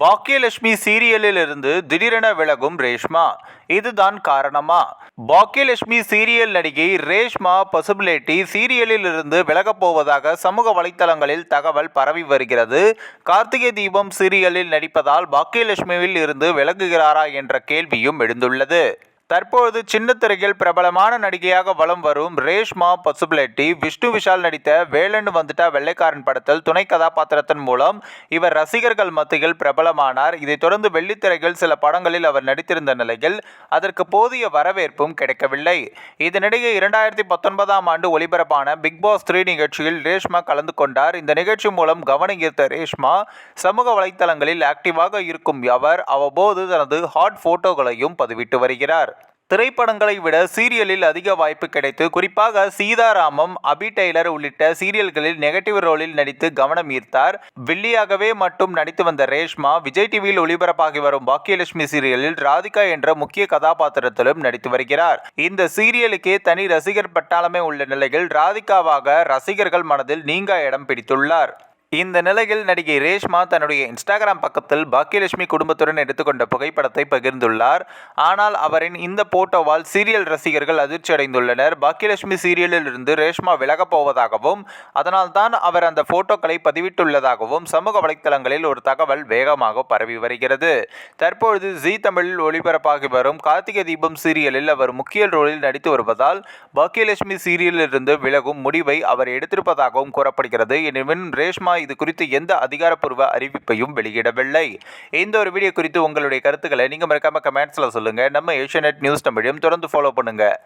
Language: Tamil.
பாக்கியலட்சுமி சீரியலில் இருந்து திடீரென விலகும் ரேஷ்மா. இதுதான் காரணமா? பாக்கியலட்சுமி சீரியல் நடிகை ரேஷ்மா பசுபிலேட்டி சீரியலில் இருந்து விலகப் போவதாக சமூக வலைத்தளங்களில் தகவல் பரவி வருகிறது. கார்த்திகை தீபம் சீரியலில் நடிப்பதால் பாக்கியலட்சுமியில் இருந்து விலகுகிறாரா என்ற கேள்வியும் எழுந்துள்ளது. தற்போது சின்ன திரையில் பிரபலமான நடிகையாக வலம் வரும் ரேஷ்மா பசுபிளெட்டி விஷ்ணு விஷால் நடித்த வேலன் வந்துட்டா வெள்ளைக்காரன் படத்தில் துணை கதாபாத்திரத்தின் மூலம் இவர் ரசிகர்கள் மத்தியில் பிரபலமானார். இதைத் தொடர்ந்து வெள்ளித்திரையில் சில படங்களில் அவர் நடித்திருந்த நிலையில் அதற்கு போதிய வரவேற்பும் கிடைக்கவில்லை. இதனிடையே இரண்டாயிரத்தி பத்தொன்பதாம் ஆண்டு ஒளிபரப்பான பிக் பாஸ் த்ரீ நிகழ்ச்சியில் ரேஷ்மா கலந்து கொண்டார். இந்த நிகழ்ச்சி மூலம் கவனம் ஈர்த்த ரேஷ்மா சமூக வலைத்தளங்களில் ஆக்டிவாக இருக்கும் அவர் அவ்வப்போது தனது ஹாட் போட்டோகளையும் பதிவிட்டு வருகிறார். திரைப்படங்களை விட சீரியலில் அதிக வாய்ப்பு கிடைத்து குறிப்பாக சீதாராமம் அபி டெய்லர் உள்ளிட்ட சீரியல்களில் நெகட்டிவ் ரோலில் நடித்து கவனம் ஈர்த்தார். வில்லியாகவே மட்டும் நடித்து வந்த ரேஷ்மா விஜய் டிவியில் ஒளிபரப்பாகி வரும் பாக்கியலட்சுமி சீரியலில் ராதிகா என்ற முக்கிய கதாபாத்திரத்திலும் நடித்து வருகிறார். இந்த சீரியலுக்கே தனி ரசிகர் பட்டாளமே உள்ள நிலையில் ராதிகாவாக ரசிகர்கள் மனதில் நீங்கா இடம் பிடித்துள்ளார். இந்த நிலையில் நடிகை ரேஷ்மா தன்னுடைய இன்ஸ்டாகிராம் பக்கத்தில் பாக்கியலட்சுமி குடும்பத்துடன் எடுத்துக்கொண்ட புகைப்படத்தை பகிர்ந்துள்ளார். ஆனால் அவரின் இந்த போட்டோவால் சீரியல் ரசிகர்கள் அதிர்ச்சி அடைந்துள்ளனர் பாக்கியலட்சுமி சீரியலில் இருந்து ரேஷ்மா விலகப் போவதாகவும் அதனால்தான் அவர் அந்த போட்டோக்களை பதிவிட்டுள்ளதாகவும் சமூக வலைத்தளங்களில் ஒரு தகவல் வேகமாக பரவி வருகிறது. தற்பொழுது ஜி தமிழில் ஒளிபரப்பாகி வரும் கார்த்திகை தீபம் சீரியலில் அவர் முக்கிய ரோலில் நடித்து வருவதால் பாக்கியலட்சுமி சீரியலிலிருந்து விலகும் முடிவை அவர் எடுத்திருப்பதாகவும் கூறப்படுகிறது. எனினும் ரேஷ்மா இது குறித்து எந்த அதிகாரப்பூர்வ அறிவிப்பையும் வெளியிடவில்லை. இந்த ஒரு வீடியோ குறித்து உங்களுடைய கருத்துக்களை நீங்கள் மறக்காம கமெண்ட்ஸில் சொல்லுங்கள் நம்ம ஏஷியநெட் நியூஸ் தமிழையும் தொடர்ந்து ஃபாலோ பண்ணுங்கள்